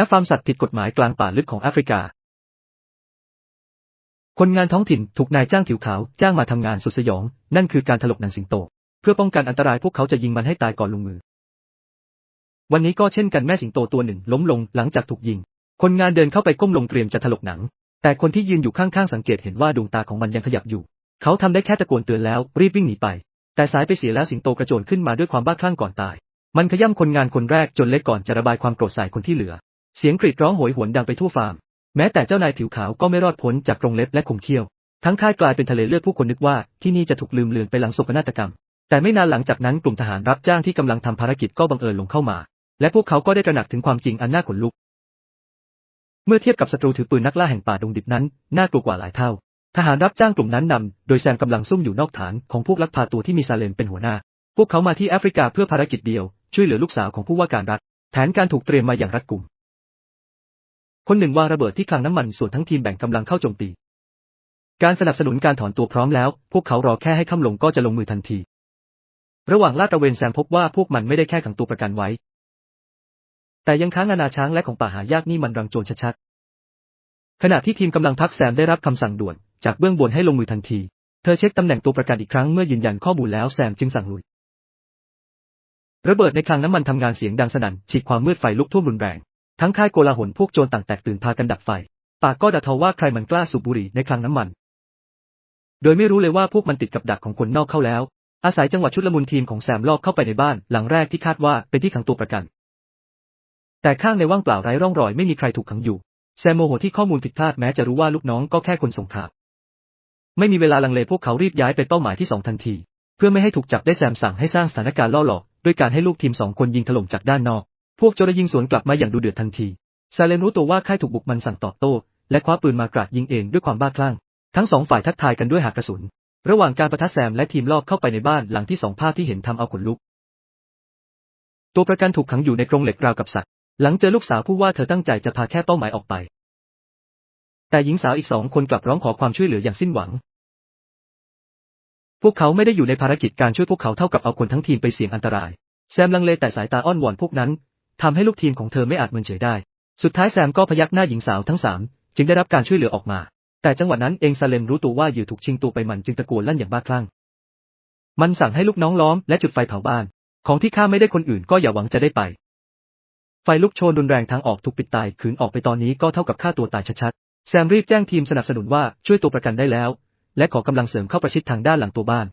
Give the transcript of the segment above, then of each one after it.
you. ณฟาร์มสัตว์ผิดกฎหมายกลางป่าลึกของแอฟริกา คนงานท้องถิ่นถูกนายจ้างผิวขาวจ้างมาทำงานสุดสยอง นั่นคือการถลกหนังสิงโต เพื่อป้องกันอันตรายพวกเขาจะยิงมันให้ตายก่อนลงมือ วันนี้ก็เช่นกันแม่สิงโตตัวหนึ่งล้มลงหลังจากถูกยิง คนงานเดินเข้าไปก้มลงเตรียมจะถลกหนัง แต่คนที่ยืนอยู่ข้างๆสังเกตเห็นว่าดวงตาของมันยังขยับอยู่ เขาทำได้แค่ตะโกนเตือนแล้วรีบวิ่งหนีไป แต่สายไปเสียแล้วสิงโตกระโจนขึ้นมาด้วยความบ้าคลั่งก่อนตาย มันขย้ำคนงานคนแรกจนเล็กก่อนจะระบายความโกรธใส่คนที่เหลือ เสียงกรีดร้องโหยหวนดังไปทั่วฟาร์ม แม้แต่เจ้านายผิวขาวก็ไม่รอดพ้นจากกรงเล็บและคมเขี้ยว ทั้งค่ายกลายเป็นทะเลเลือดผู้คนนึกว่าที่นี่จะถูกลืมเลือนไปหลังโศกนาฏกรรม แต่ไม่นานหลังจากนั้นกลุ่มทหารรับจ้างที่กำลังทำภารกิจก็บังเอิญลงเข้ามา และพวกเขาก็ได้ตระหนักถึงความจริงอันน่าขนลุก เมื่อเทียบกับศัตรูถือปืนนักล่าแห่งป่าดงดิบนั้นน่ากลัวกว่าหลายเท่า ทหารรับจ้างกลุ่มนั้นนำโดยแซมกำลังซุ่มอยู่นอกฐานของพวกลักพาตัวที่มีซาเลมเป็นหัวหน้า พวกเขามาที่แอฟริกาเพื่อภารกิจเดียวช่วยเหลือลูกสาวของผู้ว่าการรัฐแผนการถูกเตรียมมาอย่างรัดกุม คนหนึ่งวางระเบิดที่คลังน้ำมันส่วนทั้งทีมแบ่งกำลังเข้าโจมตี การสนับสนุนการถอนตัวพร้อมแล้ว พวกเขารอแค่ให้ค่ำลงก็จะลงมือทันที ระหว่างลาดตระเวนแซมพบว่าพวกมันไม่ได้แค่ขังตัวประกันไว้ แต่ยังค้างอาณาช้างและของป่าหายากนี่มันรังโจรชัดๆขณะที่ทีมกำลังพักแซมได้รับคำสั่งด่วน จากเบื้องบนให้ลงมือทันที เธอเช็คตำแหน่งตัวประกันอีกครั้งเมื่อยืนยันข้อมูลแล้วแซมจึงสั่งลุยระเบิดในคลังน้ำมันทำงานเสียงดังสนั่นฉีกความมืดไฟลุกท่วมรุนแรง ทั้งค่ายโกลาหลพวกโจรต่างแตกตื่นพากันดับไฟ ปากก็ด่าทอว่าใครมันกล้าสูบบุหรี่ในคลังน้ำมัน โดยไม่รู้เลยว่าพวกมันติดกับดักของคนนอกเข้าแล้ว อาศัยจังหวะชุดละมุนทีมของแซมลอบเข้าไปในบ้านหลังแรกที่คาดว่าเป็นที่ขังตัวประกัน แต่ข้างในว่างเปล่าไร้ร่องรอยไม่มีใครถูกขังอยู่ แซมโมโหที่ข้อมูลผิดพลาดแม้จะรู้ว่าลูกน้องก็แค่คนส่งข่าวไม่มีเวลาลังเลพวกเขารีบย้ายไปเป้าหมายที่สองทันที เพื่อไม่ให้ถูกจับได้แซมสั่งให้สร้างสถานการณ์ล่อหลอกด้วยการให้ลูกทีมสองคนยิงถล่มจากด้านนอก พวกโจรยิงสวนกลับมาอย่างดูเดือดทันที ซาเลมรู้ตัวว่าค่ายถูกบุกมันสั่งตอบโต้ และคว้าปืนมากราดยิงเองด้วยความบ้าคลั่ง ทั้งสองฝ่ายทักทายกันด้วยหากกระสุน ระหว่างการประทัแซมและทีมลอบเข้าไปในบ้านหลังที่สองภาพที่เห็นทำเอาขนลุก ตัวประกันถูกขังอยู่ในกรงเหล็กราวกับสัตว์ หลังเจอลูกสาวผู้ว่าเธอตั้งใจจะพาแค่เป้าหมายออกไป แต่หญิงสาวอีกสองคนกลับร้องขอความช่วยเหลืออย่างสิ้นหวัง พวกเขาไม่ได้อยู่ในภารกิจการช่วยพวกเขาเท่ากับเอาคนทั้งทีมไปเสี่ยงอันตราย แซมลังเลแต่สายตาอ้อนวอนพวกนั้น ทำให้ลูกทีมของเธอไม่อาจเมินเฉยได้ สุดท้ายแซมก็พยักหน้าหญิงสาวทั้งสามจึงได้รับการช่วยเหลือออกมา แต่จังหวะนั้นเองซาเลมรู้ตัวว่าเหยื่อถูกชิงตัวไปมันจึงตะโกนลั่นอย่างบ้าคลั่ง มันสั่งให้ลูกน้องล้อมและจุดไฟเผาบ้าน ของที่ฆ่าไม่ได้คนอื่นก็อย่าหวังจะได้ไป ไฟลุกโชนรุนแรงทางออกถูกปิดตายขืนออกไปตอนนี้ก็เท่ากับฆ่าตัวตายชัดๆ แซมรีบแจ้งทีมสนับสนุนว่าช่วยตัวประกันได้แล้ว และขอกำลังเสริมเข้าประชิดทางด้านหลังตัวบ้าน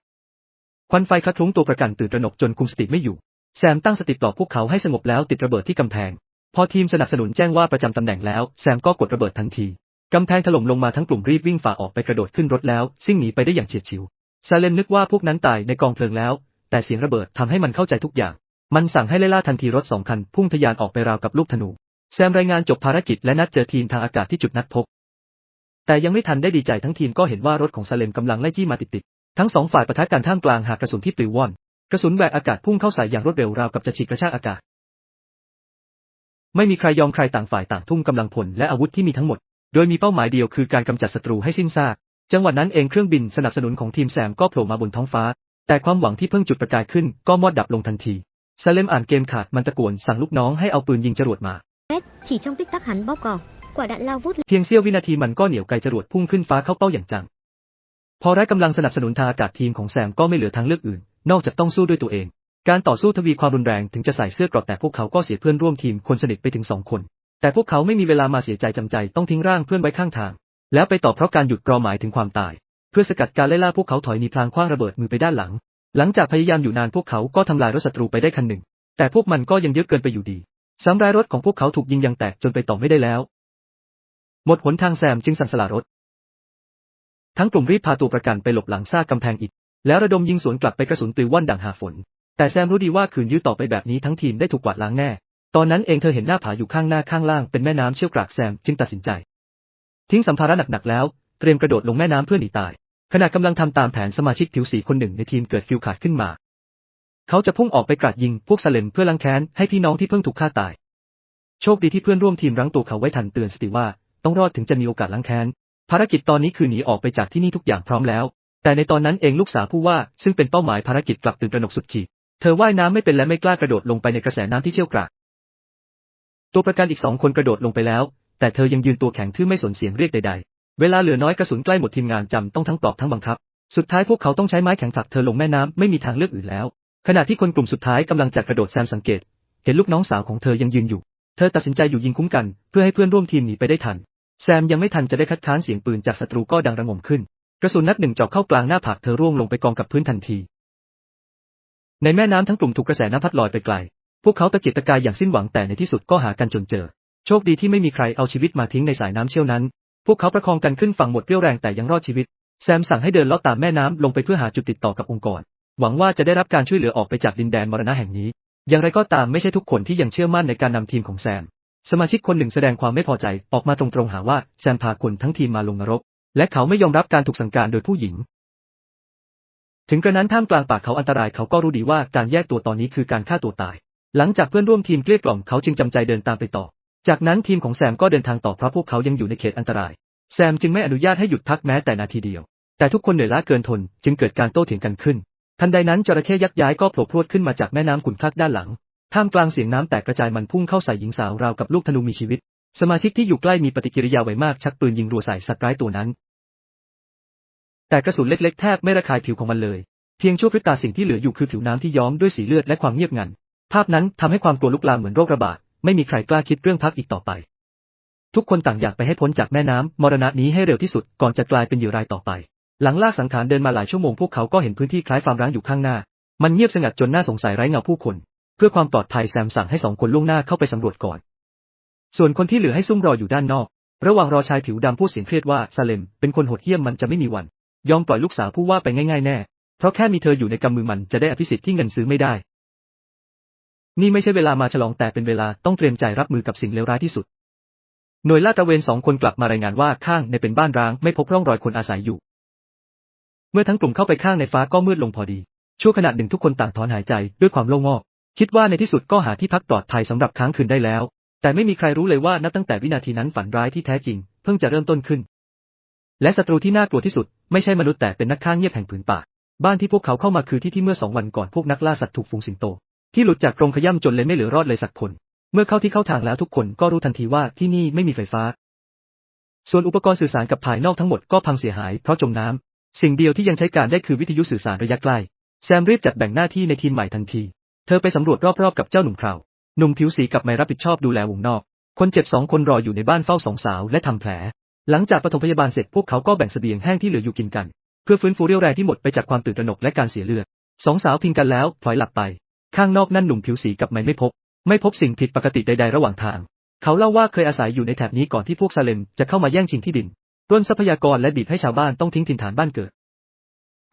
ควันไฟคละคลุ้งตัวประกันตื่นตระหนกจนคุมสติไม่อยู่ แซมตั้งสติปลอบพวกเขาให้สงบแล้วติดระเบิดที่กำแพง พอทีมสนับสนุนแจ้งว่าประจำตำแหน่งแล้ว แซมก็กดระเบิดทันทีกำแพงถล่มลงมาทั้งกลุ่มรีบวิ่งฝ่าออกไปกระโดดขึ้นรถแล้ว ซิ่งหนีไปได้อย่างเฉียดฉิวซาเลมนึกว่าพวกนั้นตายในกองเพลิงแล้ว แต่เสียงระเบิดทำให้มันเข้าใจทุกอย่าง มันสั่งให้ไล่ล่าทันทีรถสองคันพุ่งทะยานออกไปราวกับลูกธนู แซมรายงานจบภารกิจและนัดเจอทีมทางอากาศที่จุดนัดพบ แต่ยังไม่ทันได้ดีใจทั้งทีมก็เห็นว่ารถของซาเลมกำลังไล่จี้มาติดๆทั้งสองฝ่ายปะทะกันท่ามกลางหากกระสุนที่ปลิวว่อน กระสุนแหวกอากาศพุ่งเข้าใส่อย่างรวดเร็วราวกับจะฉีกกระชากอากาศ ไม่มีใครยอมใครต่างฝ่ายต่างทุ่มกำลังพลและอาวุธที่มีทั้งหมด โดยมีเป้าหมายเดียวคือการกำจัดศัตรูให้สิ้นซาก จังหวะนั้นเองเครื่องบินสนับสนุนของทีมแซมก็โผล่มาบนท้องฟ้า แต่ความหวังที่เพิ่งจุดประกายขึ้นก็มอดดับลงทันทีซาเลมอ่านเกมขาดมันตะโกนสั่งลูกน้องให้เอาปืนยิงจรวดมา Chỉ trong tích tắc hắn bóp cò, quả đạn lao vút เพียงเสี้ยววินาทีมันก็เหนียวไกลจรวดพุ่งขึ้นฟ้าเข้าเป้าอย่างจัง พอไร้กำลังสนับสนุนทางอากาศทีมของแซมก็ไม่เหลือทางเลือกอื่น นอกจากต้องสู้ด้วยตัวเอง การต่อสู้ทวีความรุนแรงถึงจะใส่เสื้อกรอกแต่พวกเขาก็เสียเพื่อนร่วมทีมคนสนิทไปถึงสองคน แต่พวกเขาไม่มีเวลามาเสียใจจำใจต้องทิ้งร่างเพื่อนไว้ข้างทาง แล้วไปต่อเพราะการหยุดรอหมายถึงความตาย เพื่อสกัดการไล่ล่าพวกเขาถอยหนีพลางคว้างระเบิดมือไปด้านหลัง หลังจากพยายามอยู่นานพวกเขาก็ทำลายรถศัตรูไปได้คันหนึ่ง แต่พวกมันก็ยังเยอะเกินไปอยู่ดีซ้ำร้ายรถของพวกเขาถูกยิงยังแตกจนไปต่อไม่ได้แล้ว หมดหนทางแซมจึงสั่นสละรถ ทั้งกลุ่มรีบพาตัวประกันไปหลบหลังซากกำแพงอีก แล้วระดมยิงสวนกลับไปกระสุนปลิวว่อนดังหาฝน แต่แซมรู้ดีว่าขืนยื้อต่อไปแบบนี้ทั้งทีมได้ถูกกวาดล้างแน่ ตอนนั้นเองเธอเห็นหน้าผาอยู่ข้างหน้าข้างล่างเป็นแม่น้ำเชี่ยวกรากแซมจึงตัดสินใจ ทิ้งสัมภาระหนักๆแล้ว เตรียมกระโดดลงแม่น้ำเพื่อหนีตาย ขณะกำลังทำตามแผนสมาชิกผิวสีคนหนึ่งในทีมเกิดฟิวขาดขึ้นมา เขาจะพุ่งออกไปกราดยิงพวกซาเลมเพื่อล้างแค้นให้พี่น้องที่เพิ่งถูกฆ่าตาย โชคดีที่เพื่อนร่วมทีมรั้งตัวเขาไว้ทันเตือนสติว่าต้องรอดถึงจะมีโอกาสล้างแค้นภารกิจตอนนี้คือหนีออกไปจากที่นี่ทุกอย่างพร้อมแล้ว แต่ในตอนนั้นเองลูกสาวผู้ว่าซึ่งเป็นเป้าหมายภารกิจกลับตื่นตระหนกสุดขีด เธอว่ายน้ำไม่เป็นและไม่กล้ากระโดดลงไปในกระแสน้ำที่เชี่ยวกรากตัวประกันอีกสองคนกระโดดลงไปแล้ว แต่เธอยังยืนตัวแข็งทื่อไม่สนเสียงเรียกใดๆ เวลาเหลือน้อยกระสุนใกล้หมดทีมงานจำต้องทั้งปลอบทั้งบังคับ สุดท้ายพวกเขาต้องใช้ไม้แข็งผลักเธอลงแม่น้ำไม่มีทางเลือกอื่นแล้ว ขณะที่คนกลุ่มสุดท้ายกำลังจะกระโดดแซมสังเกต เห็นลูกน้องสาวของเธอยังยืนอยู่ เธอตัดสินใจอยู่ยิงคุ้มกัน เพื่อให้เพื่อนร่วมทีมหนีไปได้ทัน แซมยังไม่ทันจะได้คัดค้านเสียงปืนจากศัตรูก็ดังระงมขึ้น กระสุนนัดหนึ่งเจาะเข้ากลางหน้าผากเธอร่วงลงไปกองกับพื้นทันที ในแม่น้ำทั้งกลุ่มถูกกระแสน้ำพัดลอยไปไกล พวกเขาตะเกียกตะกายอย่างสิ้นหวังแต่ในที่สุดก็หากันจนเจอ โชคดีที่ไม่มีใครเอาชีวิตมาทิ้งในสายน้ำเชี่ยวนั้น พวกเขาประคองกันขึ้นฝั่งหมดเรี่ยวแรงแต่ยังรอดชีวิต แซมสั่งให้เดินลอดตามแม่น้ำลงไปเพื่อหาจุดติดต่อกับองค์กร หวังว่าจะได้รับการช่วยเหลือออกไปจากดินแดนมรณะแห่งนี้ อย่างไรก็ตามไม่ใช่ทุกคนที่ยังเชื่อมั่นในการนำทีมของแซม สมาชิกคนหนึ่งแสดงความไม่พอใจออกมาตรงๆหาว่าแซมพาคนทั้งทีมมาลงนรก และเขาไม่ยอมรับการถูกสั่งการโดยผู้หญิง ถึงกระนั้นท่ามกลางป่าเขาอันตรายเขาก็รู้ดีว่าการแยกตัวตอนนี้คือการฆ่าตัวตาย หลังจากเพื่อนร่วมทีมเกลี้ยกล่อมเขาจึงจำใจเดินตามไปต่อ จากนั้นทีมของแซมก็เดินทางต่อเพราะพวกเขายังอยู่ในเขตอันตราย แซมจึงไม่อนุญาตให้หยุดพักแม้แต่นาทีเดียว แต่ทุกคนเหนื่อยล้าเกินทน จึงเกิดการโต้เถียงกันขึ้น ทันใดนั้นจระเข้ยักษ์ย้ายก็โผล่พรวดขึ้นมาจากแม่น้ำขุ่นคลักด้านหลัง ท่ามกลางเสียงน้ำแตกกระจายมันพุ่งเข้าใส่หญิงสาวราวกับลูกธนูมีชีวิตสมาชิกที่อยู่ใกล้มีปฏิกิริยาไวมากชักปืนยิงรัวใส่สัตว์ร้ายตัวนั้น แต่กระสุนเล็กๆแทบไม่ระคายผิวของมันเลย เพียงชั่วพริบตาสิ่งที่เหลืออยู่คือผิวน้ำที่ย้อมด้วยสีเลือดและความเงียบงัน ภาพนั้นทำให้ความกลัวลุกลามเหมือนโรคระบาด ไม่มีใครกล้าคิดเรื่องพักอีกต่อไป ทุกคนต่างอยากไปให้พ้นจากแม่น้ำมรณะนี้ให้เร็วที่สุดก่อนจะกลายเป็นเหยื่อรายต่อไป หลังลากสังขารเดินมาหลายชั่วโมงพวกเขาก็เห็นพื้นที่คล้ายฟาร์มร้างอยู่ข้างหน้า มันเงียบสงัดจนน่าสงสัยไร้เงาผู้คน เพื่อความปลอดภัยแซมสั่งให้สองคนล่วงหน้าเข้าไปสำรวจก่อน ส่วนคนที่เหลือให้ซุ่มรออยู่ด้านนอก ระหว่างรอชายผิวดำพูดเสียงเครียดว่าซาเลมเป็นคนโหดเหี้ยมมันจะไม่มีวัน ยอมปล่อยลูกสาวผู้ว่าไปง่ายๆแน่ เพราะแค่มีเธออยู่ในกำมือมันจะได้อภิสิทธิ์ที่เงินซื้อไม่ได้ นี่ไม่ใช่เวลามาฉลองแต่เป็นเวลาต้องเตรียมใจรับมือกับสิ่งเลวร้ายที่สุด หน่วยลาดตระเวนสองคนกลับมารายงานว่าข้างในเป็นบ้านร้างไม่พบร่องรอยคนอาศัยอยู่ เมื่อทั้งกลุ่มเข้าไปข้างในฟ้าก็มืดลงพอดี ชั่วขณะหนึ่งทุกคนต่างถอนหายใจด้วยความโล่งอกคิดว่าในที่สุดก็หาที่พักปลอดภัยสำหรับค้างคืนได้แล้ว แต่ไม่มีใครรู้เลยว่านับตั้งแต่วินาทีนั้นฝันร้ายที่แท้จริง เพิ่งจะเริ่มต้นขึ้น และศัตรูที่น่ากลัวที่สุด ไม่ใช่มนุษย์แต่เป็นนักฆ่าเงียบแห่งผืนป่า บ้านที่พวกเขาเข้ามาคือที่ที่เมื่อสองวันก่อนพวกนักล่าสัตว์ถูกฝูงสิงโต ที่หลุดจากกรงขย่ำจนเลยไม่เหลือรอดเลยสักคน เมื่อเข้าที่เข้าทางแล้วทุกคนก็รู้ทันทีว่าที่นี่ไม่มีไฟฟ้า ส่วนอุปกรณ์สื่อสารกับภายนอกทั้งหมดก็พังเสียหายเพราะจมน้ำสิ่งเดียวที่ยังใช้การได้คือวิทยุสื่อสารระยะใกล้แซมรีบจัดแบ่งหน้าที่ในทีมใหม่ทันที เธอไปสำรวจรอบๆกับเจ้าหนุ่มคราวหนุ่มผิวสีกับไม่รับผิดชอบดูแลวงนอก คนเจ็บสองคนรออยู่ในบ้านเฝ้าสองสาวและทำแผล หลังจากปฐมพยาบาลเสร็จพวกเขาก็แบ่งเสบียงแห้งที่เหลืออยู่กินกัน เพื่อฟื้นฟูเรี่ยวแรงที่หมดไปจากความตื่นตระหนกและการเสียเลือดสองสาวพิงกันแล้วพลอยหลับไป ข้างนอกนั่นหนุ่มผิวสีกับไม่ไม่พบ ไม่พบสิ่งผิดปกติใดๆระหว่างทาง เขาเล่าว่าเคยอาศัยอยู่ในแถบนี้ก่อนที่พวกซาเลมจะเข้ามาแย่งชิงที่ดินปล้นทรัพยากรและบีบให้ชาวบ้านต้องทิ้งถิ่นฐานบ้านเกิด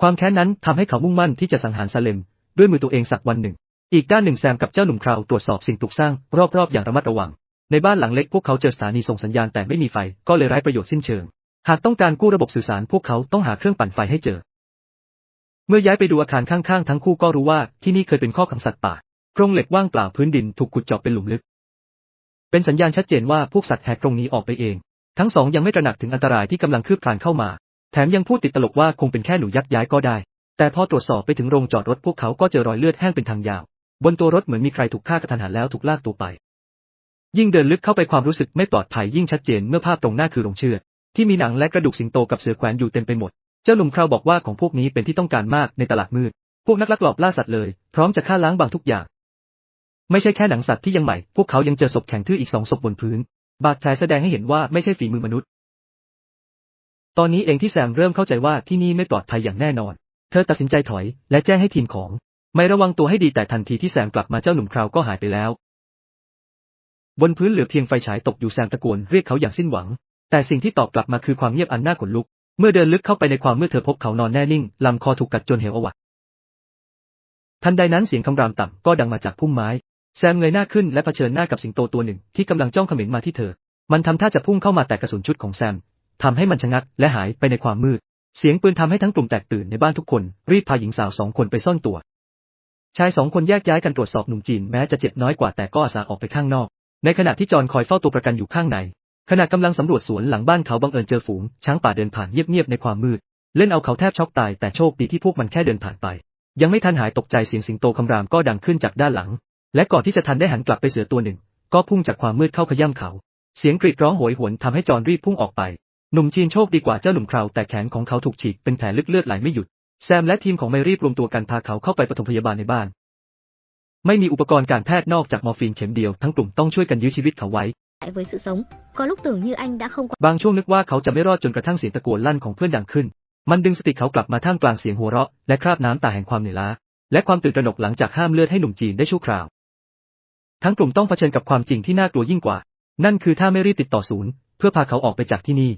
ความแค้นนั้นทำให้เขามุ่งมั่นที่จะสังหารซาเลมด้วยมือตัวเองสักวันหนึ่ง อีกด้านหนึ่งแซมกับเจ้าหนุ่มคราวตรวจสอบสิ่งปลูกสร้างรอบๆอย่างระมัดระวัง ในบ้านหลังเล็กพวกเขาเจอสถานีส่งสัญญาณแต่ไม่มีไฟก็เลยไร้ประโยชน์สิ้นเชิง หากต้องการกู้ระบบสื่อสารพวกเขาต้องหาเครื่องปั่นไฟให้เจอ เมื่อย้ายไปดูอาคารข้างๆ ทั้งคู่ก็รู้ว่าที่นี่เคยเป็นข้อขังสัตว์ป่าโครงเหล็กว่างเปล่าพื้นดินถูกขุดเจาะเป็นหลุมลึก เป็นสัญญาณชัดเจนว่าพวกสัตว์แหกตรงนี้ออกไปเอง ทั้งสองยังไม่ตระหนักถึงอันตรายที่กำลังคืบคลานเข้ามา แถมยังพูดติดตลกว่าคงเป็นแค่หนูยักย้ายก็ได้ แต่พอตรวจสอบไปถึงโรงจอดรถพวกเขาก็เจอรอยเลือดแห้งเป็นทางยาว บนตัวรถเหมือนมีใครถูกฆ่ากระทันหันแล้วถูกลากตัวไป ยิ่งเดินลึกเข้าไปความรู้สึกไม่ปลอดภัยยิ่งชัดเจนเมื่อภาพตรงหน้าคือโรงเชือดที่มีหนังและกระดูกสิงโตกับเสือแขวนอยู่เต็มไปหมด เจ้าหนุ่มคราวบอกว่าของพวกนี้เป็นที่ต้องการมากในตลาดมืด พวกนักลักลอบล่าสัตว์เลย พร้อมจะฆ่าล้างบางทุกอย่าง ไม่ใช่แค่หนังสัตว์ที่ยังใหม่ พวกเขายังเจอศพแข็งทื่ออีกสองศพบนพื้น บาดแผลแสดงให้เห็นว่าไม่ใช่ฝีมือมนุษย์ ตอนนี้เองที่แซมเริ่มเข้าใจว่าที่นี่ไม่ปลอดภัยอย่างแน่นอน เธอตัดสินใจถอย และแจ้งให้ทีมของ ไม่ระวังตัวให้ดีแต่ทันทีที่แซมกลับมาเจ้าหนุ่มคราวก็หายไปแล้ว บนพื้นเหลือเพียงไฟฉายตกอยู่แซมตะโกนเรียกเขาอย่างสิ้นหวัง แต่สิ่งที่ตอบกลับมาคือความเงียบอันน่าขนลุก เมื่อเดินลึกเข้าไปในความมืดเธอพบเขานอนแน่นิ่งลำคอถูกกัดจนเหวอวัดทันใดนั้นเสียงคำรามต่ำก็ดังมาจากพุ่มไม้ แซมเงยหน้าขึ้นและเผชิญหน้ากับสิงโตตัวหนึ่งที่กำลังจ้องเขม็งมาที่เธอ มันทำท่าจะพุ่งเข้ามาแต่กระสุนชุดของแซมทำให้มันชะงักและหายไปในความมืด เสียงปืนทำให้ทั้งกลุ่มแตกตื่นในบ้านทุกคน รีบพาหญิงสาวสองคนไปซ่อนตัว ชายสองคนแยกย้ายกันตรวจสอบหนุ่มจีนแม้จะเจ็บน้อยกว่าแต่ก็อาสาออกไปข้างนอก ในขณะที่จอนคอยเฝ้าตัวประกันอยู่ข้างใน ขณะกำลังสำรวจสวนหลังบ้านเขาบังเอิญเจอฝูง ช้างป่าเดินผ่านเงียบๆในความมืด เล่นเอาเขาแทบช็อกตายแต่โชคดีที่พวกมันแค่เดินผ่านไป ยังไม่ทันหายตกใจเสียงสิงโตคำรามก็ดังขึ้นจากด้านหลัง และก่อนที่จะทันได้หันกลับไปเสือตัวหนึ่ง ก็พุ่งจากความมืดเข้าขย้ำเขา เสียงกรีดร้องโหยหวนทำให้จอห์นรีบพุ่งออกไป หนุ่มจีนโชคดีกว่าเจ้าหนุ่มคราวแต่แขน ไหลไม่หยุดแซมและทีมของเมรีบรวมตัวกันพาเขาเข้าไปปฐมพยาบาลในบ้านไม่มีอุปกรณ์การแพทย์นอกจากมอร์ฟีนเข็มเดียวทั้งกลุ่มต้องช่วยกันยื้อชีวิตเขาไว้ lại với sự sống. Có lúc tưởng như anh đã không บางช่วงนึกว่าเขาจะไม่รอดจนกระทั่งเสียงตะโกนลั่นของเพื่อนดังขึ้น มันดึงสติเขากลับมาท่ามกลางเสียงหัวเราะ และคราบน้ำตาแห่งความเหนื่อยล้า และความตื่นตระหนกหลังจากห้ามเลือดให้หนุ่มจีนได้ชั่วคราว ทั้งกลุ่มต้องเผชิญกับความจริงที่น่ากลัวยิ่งกว่า นั่นคือถ้าไม่รีบติดต่อศูนย์ เพื่อพาเขาออกไปจากที่นี่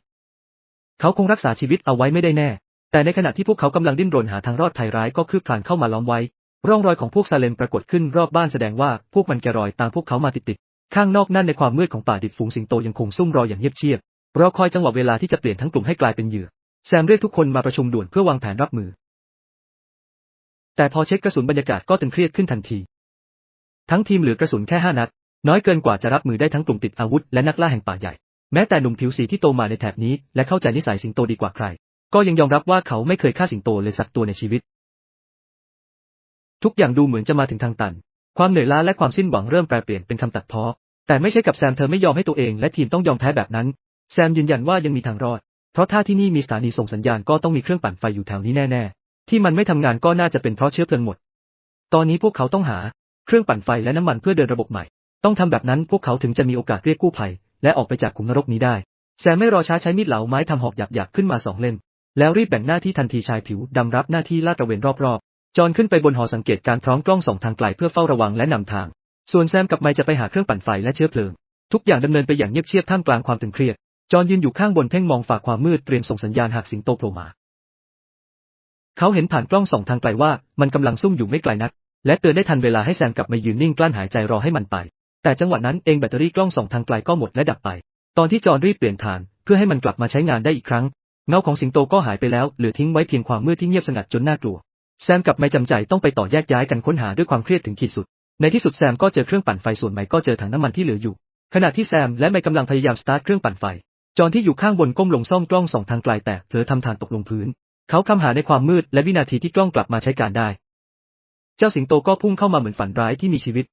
เขาคงรักษาชีวิตเอาไว้ไม่ได้แน่ แต่ในขณะที่พวกเขากำลังดิ้นรนหาทางรอดภัยร้ายก็คืบคลานเข้ามาล้อมไว้ ร่องรอยของพวกซาเลมปรากฏขึ้นรอบบ้านแสดงว่าพวกมันแกรอยตามพวกเขามาติดๆ ข้างนอกนั่นในความมืดของป่าดิบฝูงสิงโตยังคงซุ่มรออย่างเงียบเชียบรอคอยจังหวะเวลาที่จะเปลี่ยนทั้งกลุ่มให้กลายเป็นเหยื่อ แซมเรียกทุกคนมาประชุมด่วนเพื่อวางแผนรับมือ แต่พอเช็คกระสุนบรรยากาศก็ตึงเครียดขึ้นทันที ทั้งทีมเหลือกระสุนแค่ห้านัด น้อยเกินกว่าจะรับมือได้ทั้งกลุ่มติดอาวุธและนักล่าแห่งป่าใหญ่ แม้แต่หนุ่มผิวสีที่โตมาในแถบนี้และเข้าใจนิสัยสิงโตดีกว่าใคร ก็ยังยอมรับว่าเขาไม่เคยฆ่าสิงโตเลยสักตัวในชีวิต ทุกอย่างดูเหมือนจะมาถึงทางตัน ความเหนื่อยล้าและความสิ้นหวังเริ่มแปรเปลี่ยนเป็นคำตัดพ้อแต่ไม่ใช่กับแซมเธอไม่ยอมให้ตัวเองและทีมต้องยอมแพ้แบบนั้น แซมยืนยันว่ายังมีทางรอด เพราะถ้าที่นี่มีสถานีส่งสัญญาณก็ต้องมีเครื่องปั่นไฟอยู่แถวนี้แน่ๆ ที่มันไม่ทำงานก็น่าจะเป็นเพราะเชื้อเพลิงหมด ตอนนี้พวกเขาต้องหาเครื่องปั่นไฟและน้ำมันเพื่อเดินระบบใหม่ ต้องทำแบบนั้นพวกเขาถึงจะมีโอกาสเรียกกู้ภัย และออกไปจากขุมนรกนี้ได้ แซมไม่รอช้าใช้มีดเหลาไม้ทำหอกหยาบๆขึ้นมาสองเล่ม แล้วรีบแบ่งหน้าที่ทันทีชายผิวดำรับหน้าที่ลาดตระเวนรอบ จอห์นขึ้นไปบนหอสังเกตการพร้อมกล้องส่องทางไกลเพื่อเฝ้าระวังและนำทาง ส่วนแซมกับไมจะไปหาเครื่องปั่นไฟและเชื้อเพลิง ทุกอย่างดำเนินไปอย่างเงียบเชียบท่ามกลางความตึงเครียด จอห์นยืนอยู่ข้างบนเพ่งมองฝ่าความมืดเตรียมส่งสัญญาณหากสิงโตโผล่มา เขาเห็นผ่านกล้องส่องทางไกลว่ามันกำลังซุ่มอยู่ไม่ไกลนัก และเตือนได้ทันเวลาให้แซมกลับมายืนนิ่งกลั้นหายใจรอให้มันไป แต่จังหวะนั้นเองแบตเตอรี่กล้องส่องทางไกลก็หมดและดับไป ตอนที่จอห์นรีบเปลี่ยนฐาน เพื่อให้มันกลับมาใช้งานได้อีกครั้ง เงาของสิงโตก็หายไปแล้วเหลือทิ้งไว้เพียงความมืดที่เงียบสงัดจนน่ากลัว แซมกับไมค์จำใจต้องไปต่อแยกย้ายกันค้นหาด้วยความเครียดถึงขีดสุด ในที่สุดแซมก็เจอเครื่องปั่นไฟส่วนไมค์ก็เจอถังน้ำมันที่เหลืออยู่ ขณะที่แซมและไมค์กำลังพยายามสตาร์ทเครื่องปั่นไฟ จอนที่อยู่ข้างบนก้มลงซ่อมกล้องส่องทางไกลแต่เผลอทำฐานตกลงพื้น เขาคำหาในความมืดและวินาทีที่กล้องกลับมาใช้การได้ เจ้าสิงโตก็พุ่งเข้ามาเหมือนฝันร้ายที่มีชีวิต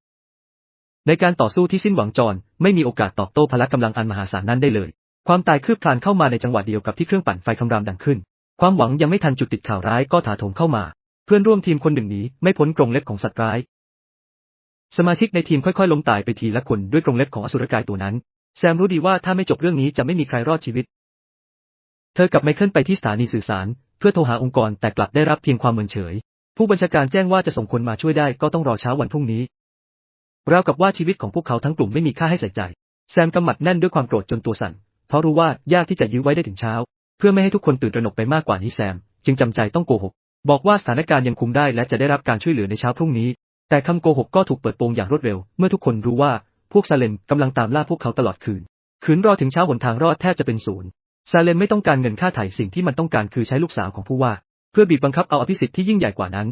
ในการต่อสู้ที่สิ้นหวังจอนไม่มีโอกาสตอบโต้พละกำลังอันมหาศาลนั้นได้เลย ความตายคืบคลานเข้ามาในจังหวะเดียวกับที่เครื่องปั่นไฟคำรามดังขึ้น ความหวังยังไม่ทันจุดติดข่าวร้ายก็ถาโถมเข้ามา เพื่อนร่วมทีมคนหนึ่งหนีไม่พ้นกรงเล็บของสัตว์ร้าย สมาชิกในทีมค่อยๆ ล้มตายไปทีละคนด้วยกรงเล็บของอสุรกายตัวนั้น แซมรู้ดีว่าถ้าไม่จบเรื่องนี้จะไม่มีใครรอดชีวิต เธอกับไมเคิลไปที่สถานีสื่อสาร เพื่อโทรหาองค์กรแต่กลับได้รับเพียงความเมินเฉย ผู้บัญชาการแจ้งว่าจะส่งคนมาช่วยได้ก็ต้องรอเช้าวันพรุ่งนี้ราวกับว่าชีวิตของพวกเขาทั้งกลุ่มไม่มีค่าให้ใส่ใจ แซมกำหมัดแน่นด้วยความโกรธจนตัวสั่น เพราะรู้ว่ายากที่จะยื้อไว้ได้ถึงเช้า เพื่อไม่ให้ทุกคนตื่นตระหนกไปมากกว่านี้แซม จึงจำใจต้องโกหก บอกว่าสถานการณ์ยังคุมได้และจะได้รับการช่วยเหลือในเช้าพรุ่งนี้ แต่คำโกหกก็ถูกเปิดโปงอย่างรวดเร็ว เมื่อทุกคนรู้ว่าพวกซาเลมกำลังตามล่าพวกเขาตลอดคืน คืนรอถึงเช้าหนทางรอดแทบจะเป็นศูนย์ ซาเลมไม่ต้องการเงินค่าไถ่สิ่งที่มันต้องการคือใช้ลูกสาวของผู้ว่า เพื่อบีบบังคับเอาอภิสิทธิ์ที่ยิ่งใหญ่กว่านั้น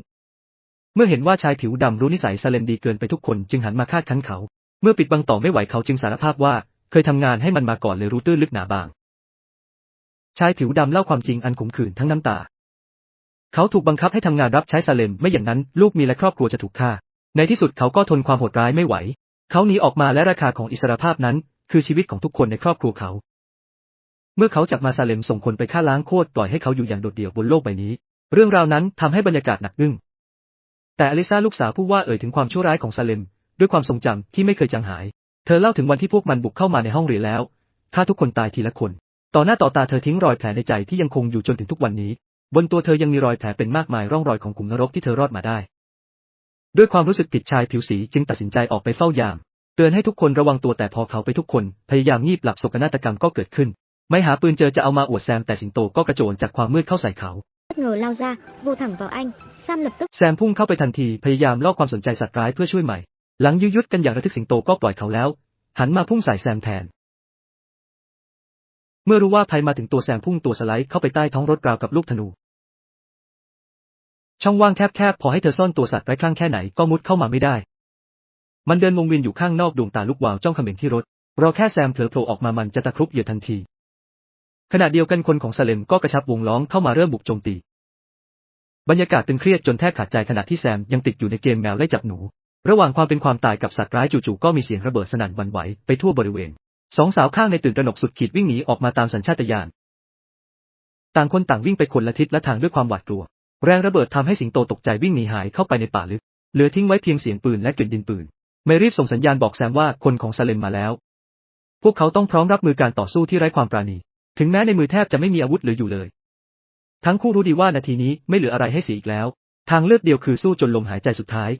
เมื่อเห็นว่าชายผิวดำรู้นิสัยซาเลมดีเกินไปทุกคนจึงหันมาคาดคั้นเขา เมื่อปิดบังต่อไม่ไหวเขาจึงสารภาพว่า เคยทำงานให้มันมาก่อนเลยรู้ตื้นลึกหนาบาง ชายผิวดำเล่าความจริงอันขมขื่นทั้งน้ำตา เขาถูกบังคับให้ทำงานรับใช้ซาเลมไม่อย่างนั้นลูกมีและครอบครัวจะถูกฆ่า ในที่สุดเขาก็ทนความโหดร้ายไม่ไหว เขาหนีออกมาและราคาของอิสรภาพนั้น คือชีวิตของทุกคนในครอบครัวเขา เมื่อเขาจากมาซาเลมส่งคนไปฆ่าล้างโคตรปล่อยให้เขาอยู่อย่างโดดเดี่ยวบนโลกใบนี้ เรื่องราวนั้นทำให้บรรยากาศหนักอึ้ง แต่อลิซาลูกสาวผู้ว่าเอ่ยถึงความชั่วร้ายของซาเลมด้วยความทรงจำที่ไม่เคยจางหาย เธอเล่าถึงวันที่พวกมันบุกเข้ามาในห้องเรียนแล้วฆ่าทุกคนตายทีละคน ต่อหน้าต่อตาเธอทิ้งรอยแผลในใจที่ยังคงอยู่จนถึงทุกวันนี้ บนตัวเธอยังมีรอยแผลเป็นมากมายร่องรอยของขุมนรกที่เธอรอดมาได้ ด้วยความรู้สึกผิดชายผิวสีจึงตัดสินใจออกไปเฝ้ายาม เตือนให้ทุกคนระวังตัวแต่พอเขาไปทุกคนพยายามงีบหลับโศกนาฏกรรมก็เกิดขึ้น ไม่หาปืนเจอจะเอามาอวดแซมแต่สิงโตก็กระโจนจากความมืดเข้าใส่เขา bất ngờ lao ra, vô thẳng vào anh. Sam lập tức แซมพุ่งเข้าไปทันทีพยายามล่อความสนใจสัตว์ร้ายเพื่อช่วยใหม่ หลังยื้อยุดกันอย่างระทึกสิงโตก็ปล่อยเขาแล้ว หันมาพุ่งใส่แซมแทน เมื่อรู้ว่าภัยมาถึงตัวแซมพุ่งตัวสไลด์เข้าไปใต้ท้องรถราวกับลูกธนู ช่องว่างแคบๆพอให้เธอซ่อนตัวสัตว์ไร้คลั่งแค่ไหนก็มุดเข้ามาไม่ได้ มันเดินวงเวียนอยู่ข้างนอกดวงตาลุกวาวจ้องเขม็งที่รถ รอแค่แซมเผลอโผล่ออกมามันจะตะครุบเหยื่อทันที ขณะเดียวกันคนของซาเลมก็กระชับวงล้อมเข้ามาเริ่มบุกโจมตี บรรยากาศตึงเครียดจนแทบขาดใจขณะที่แซมยังติดอยู่ในเกมแมวไล่จับหนู ระหว่างความเป็นความตายกับสัตว์ร้ายจู่ๆก็มีเสียงระเบิดสนั่นวันไหวไปทั่วบริเวณ สองสาวข้างในตื่นตระหนกสุดขีดวิ่งหนีออกมาตามสัญชาตญาณ ต่างคนต่างวิ่งไปคนละทิศละทางด้วยความหวาดกลัว แรงระเบิดทำให้สิงโตตกใจวิ่งหนีหายเข้าไปในป่าลึก เหลือทิ้งไว้เพียงเสียงปืนและกลิ่นดินปืนไมรีบส่งสัญญาณบอกแซมว่าคนของซาเลมมาแล้ว พวกเขาต้องพร้อมรับมือการต่อสู้ที่ไร้ความปราณี ถึงแม้ในมือแทบจะไม่มีอาวุธเหลืออยู่เลย ทั้งคู่รู้ดีว่านาทีนี้ไม่เหลืออะไรให้เสียอีกแล้ว ทางเลือกเดียวคือสู้จนลมหายใจสุดท้าย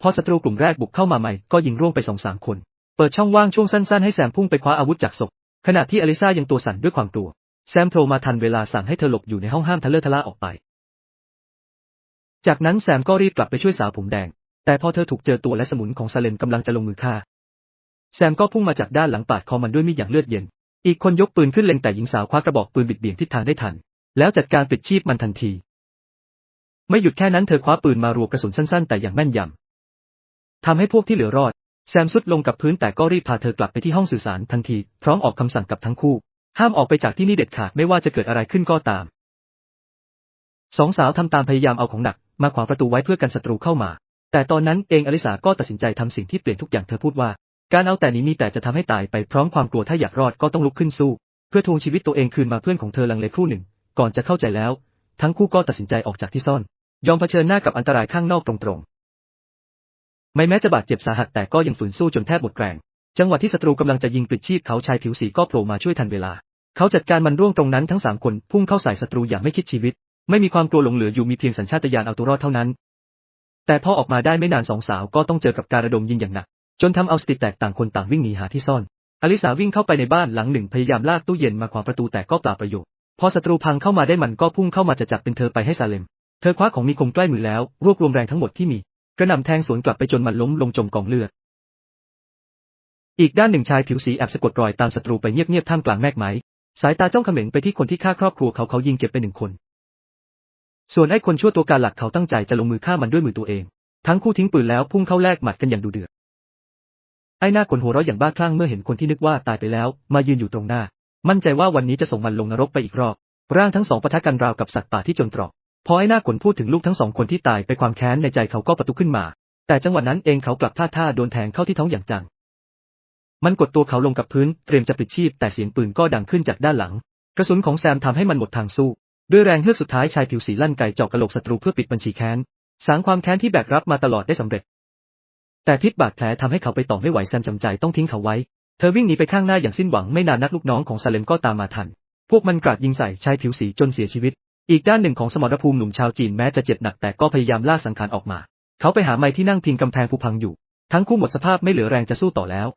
พอศัตรูกลุ่มแรกบุกเข้ามาใหม่ก็ยิงร่วงไปสองสามคน เปิดช่องว่างช่วงสั้นๆให้แซมพุ่งไปคว้าอาวุธจากศพ ขณะที่อลิซายังตัวสั่นด้วยความกลัว แซมโผล่มาทันเวลาสั่งให้เธอหลบอยู่ในห้องห้ามทะเลทะล่าออกไป จากนั้นแซมก็รีบกลับไปช่วยสาวผมแดง แต่พอเธอถูกเจอตัวและสมุนของซาเลมกำลังจะลงมือฆ่า แซมก็พุ่งมาจากด้านหลังปาดคอมันด้วยมีดอย่างเลือดเย็น อีกคนยกปืนขึ้นเล็งแต่หญิงสาวคว้ากระบอกปืนบิดเบี่ยงทิศทางได้ทัน แล้วจัดการปิดชีพมันทันที ไม่หยุดแค่นั้นเธอคว้าปืนมารัวกระสุนสั้นๆ แต่อย่างแม่นยำทำให้พวกที่เหลือรอด แซมสุดลงกับพื้นแต่ก็รีบพาเธอกลับไปที่ห้องสื่อสารทันที พร้อมออกคำสั่งกับทั้งคู่ ห้ามออกไปจากที่นี่เด็ดขาดไม่ว่าจะเกิดอะไรขึ้นก็ตามสองสาวทำตามพยายามเอาของหนัก มาขวางประตูไว้เพื่อกันศัตรูเข้ามา แต่ตอนนั้นเองอลิสาก็ตัดสินใจทำสิ่งที่เปลี่ยนทุกอย่างเธอพูดว่า การเอาแต่นี้มีแต่จะทำให้ตายไปพร้อมความกลัวถ้าอยากรอดก็ต้องลุกขึ้นสู้ เพื่อทวงชีวิตตัวเองคืนมาเพื่อนของเธอลังเลครู่หนึ่ง ก่อนจะเข้าใจแล้ว ทั้งคู่ก็ตัดสินใจออกจากที่ซ่อน ยอมเผชิญหน้ากับอันตรายข้างนอกตรงๆไม่แม้จะบาดเจ็บสาหัสแต่ก็ยังฝืนสู้จนแทบหมดแรงจังหวะที่ศัตรูกำลังจะยิงปลิดชีพเขาชายผิวสีก็โผล่มาช่วยทันเวลา เขาจัดการมันร่วงตรงนั้นทั้งสามคนพุ่งเข้าใส่ศัตรูอย่างไม่คิดชีวิต ไม่มีความกลัวหลงเหลืออยู่มีเพียงสัญชาตญาณเอาตัวรอดเท่านั้น แต่พอออกมาได้ไม่นานสองสาวก็ต้องเจอกับการระดมยิงอย่างหนัก จนทำเอาสติแตกต่างคนต่างวิ่งหนีหาที่ซ่อน อลิสาวิ่งเข้าไปในบ้านหลังหนึ่งพยายามลากตู้เย็นมาขวางประตูแต่ก็เปล่าประโยชน์พอศัตรูพังเข้ามาได้มันก็พุ่งเข้ามาจะจับเป็นเธอไปให้ซาเลม เธอคว้าของมีคมใกล้มือแล้ว รวบรวมแรงทั้งหมดที่มี กระหน่ำแทงสวนกลับไปจนมันล้มลงจมกองเลือด อีกด้านหนึ่งชายผิวสีแอบสะกดรอยตามศัตรูไปเงียบๆท่ามกลางแมกไม้ สายตาจ้องเขม็งไปที่คนที่ฆ่าครอบครัวเขาเขายิงเก็บไปหนึ่งคน ส่วนไอ้คนชั่วตัวการหลักเขาตั้งใจจะลงมือฆ่ามันด้วยมือตัวเอง ทั้งคู่ทิ้งปืนแล้วพุ่งเข้าแลกหมัดกันอย่างดุเดือด ไอ้หน้าคนหัวเราะอย่างบ้าคลั่งเมื่อเห็นคนที่นึกว่าตายไปแล้ว มายืนอยู่ตรงหน้า มั่นใจว่าวันนี้จะส่งมันลงนรกไปอีกรอบ ร่างทั้งสองปะทะกันราวกับสัตว์ป่าที่จนตรอก พอไอ้หน้าขนพูดถึงลูกทั้งสองคนที่ตายไปความแค้นในใจเขาก็ประตุขึ้นมา แต่จังหวะนั้นเองเขากลับพลาท่าโดนแทงเข้าที่ท้องอย่างจัง มันกดตัวเขาลงกับพื้นเตรียมจะปิดชีพแต่เสียงปืนก็ดังขึ้นจากด้านหลัง กระสุนของแซมทำให้มันหมดทางสู้ ด้วยแรงเฮือกสุดท้ายชายผิวสีลั่นไก่เจาะกระโหลกศัตรูเพื่อปิดบัญชีแค้น สางความแค้นที่แบกรับมาตลอดได้สำเร็จ แต่พิษบาดแผลทำให้เขาไปต่อไม่ไหวแซมจำใจต้องทิ้งเขาไว้ เธอวิ่งหนีไปข้างหน้าอย่างสิ้นหวังไม่นานนักลูกน้องของซาเลมก็ตามมาทัน พวกมันกราดยิงใส่ชายผิวสีจนเสียชีวิต อีกด้านหนึ่งของสมรภูมิหนุ่มชาวจีนแม้จะเจ็บหนักแต่ก็พยายามลากสังขารออกมา เขาไปหาไม้ที่นั่งพิงกำแพงผุพังอยู่ ทั้งคู่หมดสภาพไม่เหลือแรงจะสู้ต่อแล้ว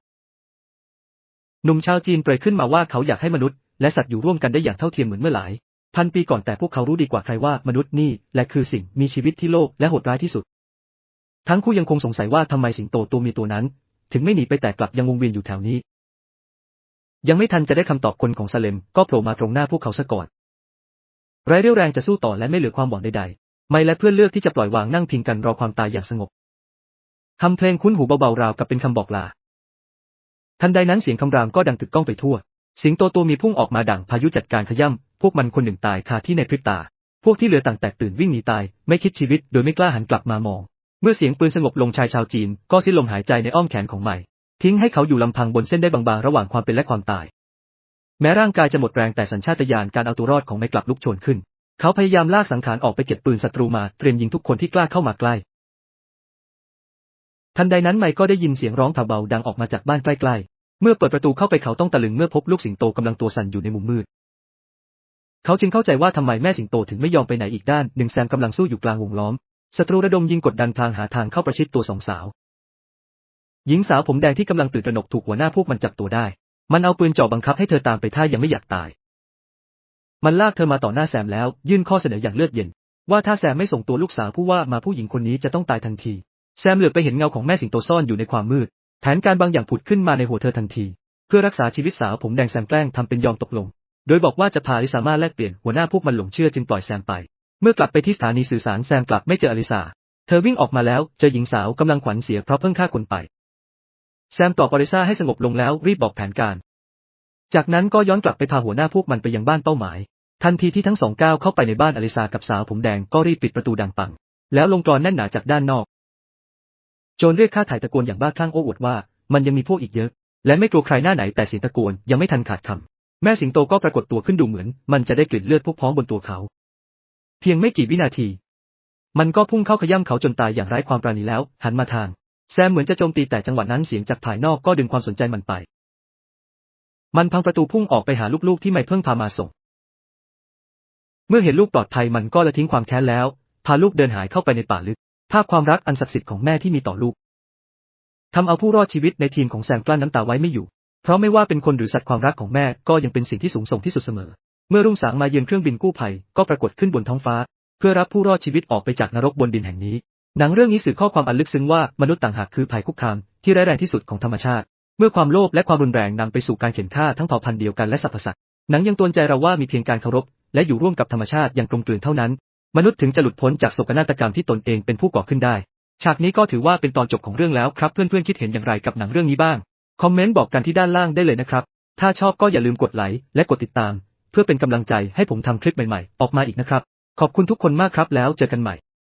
หนุ่มชาวจีนเปรยขึ้นมาว่าเขาอยากให้มนุษย์และสัตว์อยู่ร่วมกันได้อย่างเท่าเทียมเหมือนเมื่อหลาย พันปีก่อนแต่พวกเขารู้ดีกว่าใครว่ามนุษย์นี่และคือสิ่งมีชีวิตที่โลภและโหดร้ายที่สุด ทั้งคู่ยังคงสงสัยว่าทำไมสิงโตตัวมีตัวนั้น ถึงไม่หนีไปแต่กลับยังวงเวียนอยู่แถวนี้ ยังไม่ทันจะได้คำตอบคนของซาเลมก็โผล่มาตรงหน้าพวกเขาซะก่อนไร้เรี่ยวแรงจะสู้ต่อและไม่เหลือความหวังใดๆ ไม่และเพื่อนเลือกที่จะปล่อยวางนั่งพิงกันรอความตายอย่างสงบคำเพลงคุ้นหูเบาๆราวกับเป็นคำบอกลา ทันใดนั้นเสียงคำรามก็ดังตึกก้องไปทั่ว สิงโตตัวมีพุ่งออกมาดังพายุจัดการขย่ำ พวกมันคนหนึ่งตายคาที่ในพริบตา พวกที่เหลือต่างแตกตื่นวิ่งหนีตาย ไม่คิดชีวิตโดยไม่กล้าหันกลับมามอง เมื่อเสียงปืนสงบลงชายชาวจีน ก็สิ้นลมหายใจในอ้อมแขนของใหม่ ทิ้งให้เขาอยู่ลำพังบนเส้นได้บางๆระหว่างความเป็นและความตาย แม้ร่างกายจะหมดแรงแต่สัญชาตญาณการเอาตัวรอดของไม่กลับลุกโชนขึ้น เขาพยายามลากสังขารออกไปเก็บปืนศัตรูมาเตรียมยิงทุกคนที่กล้าเข้ามาใกล้ทันใดนั้นไมค์ก็ได้ยินเสียงร้องเบาดังออกมาจากบ้านใกล้ๆ เมื่อเปิดประตูเข้าไปเขาต้องตะลึงเมื่อพบลูกสิงโตกำลังตัวสั่นอยู่ในมุมมืด เขาจึงเข้าใจว่าทำไมแม่สิงโตถึงไม่ยอมไปไหนอีกด้านหนึ่งแซมกำลังสู้อยู่กลางวงล้อมศัตรูระดมยิงกดดันพลางหาทางเข้าประชิดตัวสองสาว หญิงสาวผมแดงที่กำลังตื่นตระหนกถูกหัวหน้าพวกมันจับตัวได้ มันเอาปืนจ่อบังคับให้เธอตามไปถ้ายังไม่อยากตาย มันลากเธอมาต่อหน้าแซมแล้ว ยื่นข้อเสนออย่างเลือดเย็น ว่าถ้าแซมไม่ส่งตัวลูกสาวผู้ว่ามาผู้หญิงคนนี้จะต้องตายทันที แซมเหลือบไปเห็นเงาของแม่สิงโตซ่อนอยู่ในความมืด แผนการบางอย่างผุดขึ้นมาในหัวเธอทันที เพื่อรักษาชีวิตสาวผมแดงแซมแกล้งทำเป็นยอมตกลง โดยบอกว่าจะพาอลิซามาแลกเปลี่ยนหัวหน้าพวกมันหลงเชื่อจึงปล่อยแซมไป เมื่อกลับไปที่สถานีสื่อสารแซมกลับไม่เจออลิซาเธอวิ่งออกมาแล้วเจอหญิงสาวกำลังขวัญเสียเพราะเพิ่งฆ่าคนไป แซมปลอบอลิซาให้สงบลงแล้วรีบบอกแผนการ จากนั้นก็ย้อนกลับไปพาหัวหน้าพวกมันไปยังบ้านเป้าหมาย ทันทีที่ทั้งสองก้าวเข้าไปในบ้านอลิซากับสาวผมแดงก็รีบปิดประตูดังปัง แล้วลงกรอนแน่นหนาจากด้านนอก โจรเรียกค่าถ่ายตะโกนอย่างบ้าคลั่งโอ้อวดว่า มันยังมีพวกอีกเยอะ และไม่กลัวใครหน้าไหนแต่เสียงตะโกนยังไม่ทันขาดคำ แม่สิงโตก็ปรากฏตัวขึ้นดูเหมือน มันจะได้กลิ่นเลือดพวกพ้องบนตัวเขา เพียงไม่กี่วินาที มันก็พุ่งเข้าขย้ำเขาจนตายอย่างไร้ความปราณีแล้ว หันมาทาง แซมเหมือนจะโจมตีแต่จังหวะนั้นเสียงจากภายนอกก็ดึงความสนใจมันไป มันพังประตูพุ่งออกไปหาลูกๆที่ไม่เพิ่งพามาส่ง เมื่อเห็นลูกปลอดภัยมันก็ละทิ้งความแค้นแล้ว พาลูกเดินหายเข้าไปในป่าลึกภาพความรักอันศักดิ์สิทธิ์ของแม่ที่มีต่อลูกทำเอาผู้รอดชีวิตในทีมของแซมกลั้นน้ำตาไว้ไม่อยู่ เพราะไม่ว่าเป็นคนหรือสัตว์ความรักของแม่ก็ยังเป็นสิ่งที่สูงส่งที่สุดเสมอ เมื่อรุ่งสางมาเยือนเครื่องบินกู้ภัยก็ปรากฏขึ้นบนท้องฟ้า เพื่อรับผู้รอดชีวิตออกไปจากนรกบนดินแห่งนี้ หนังเรื่องนี้สื่อข้อความอันลึกซึ้งว่ามนุษย์ต่างหากคือภัยคุกคามที่ร้ายแรงที่สุดของธรรมชาติ เมื่อความโลภและความรุนแรงนำไปสู่การเข็นฆ่าทั้งเผ่าพันธุ์เดียวกันและสรรพสัตว์หนังยังตือนใจเราว่ามีเพียงการเคารพ และอยู่ร่วมกับธรรมชาติอย่างกลมกลืนเท่านั้น มนุษย์ถึงจะหลุดพ้นจากโศกนาฏกรรมที่ตนเองเป็นผู้ก่อขึ้นได้ ฉากนี้ก็ถือว่าเป็นตอนจบของเรื่องแล้วครับเพื่อนๆคิดเห็นอย่างไรกับหนังเรื่องนี้บ้าง คอมเมนต์บอกกันที่ด้านล่างได้เลยนะครับ ถ้าชอบก็อย่าลืมกดไลค์และกดติดตาม เพื่อเป็นกำลังใจให้ผมทำคลิปใหม่ๆ ออกมาอีกนะครับ ขอบคุณทุกคนมากครับแล้วเจอกันใหม่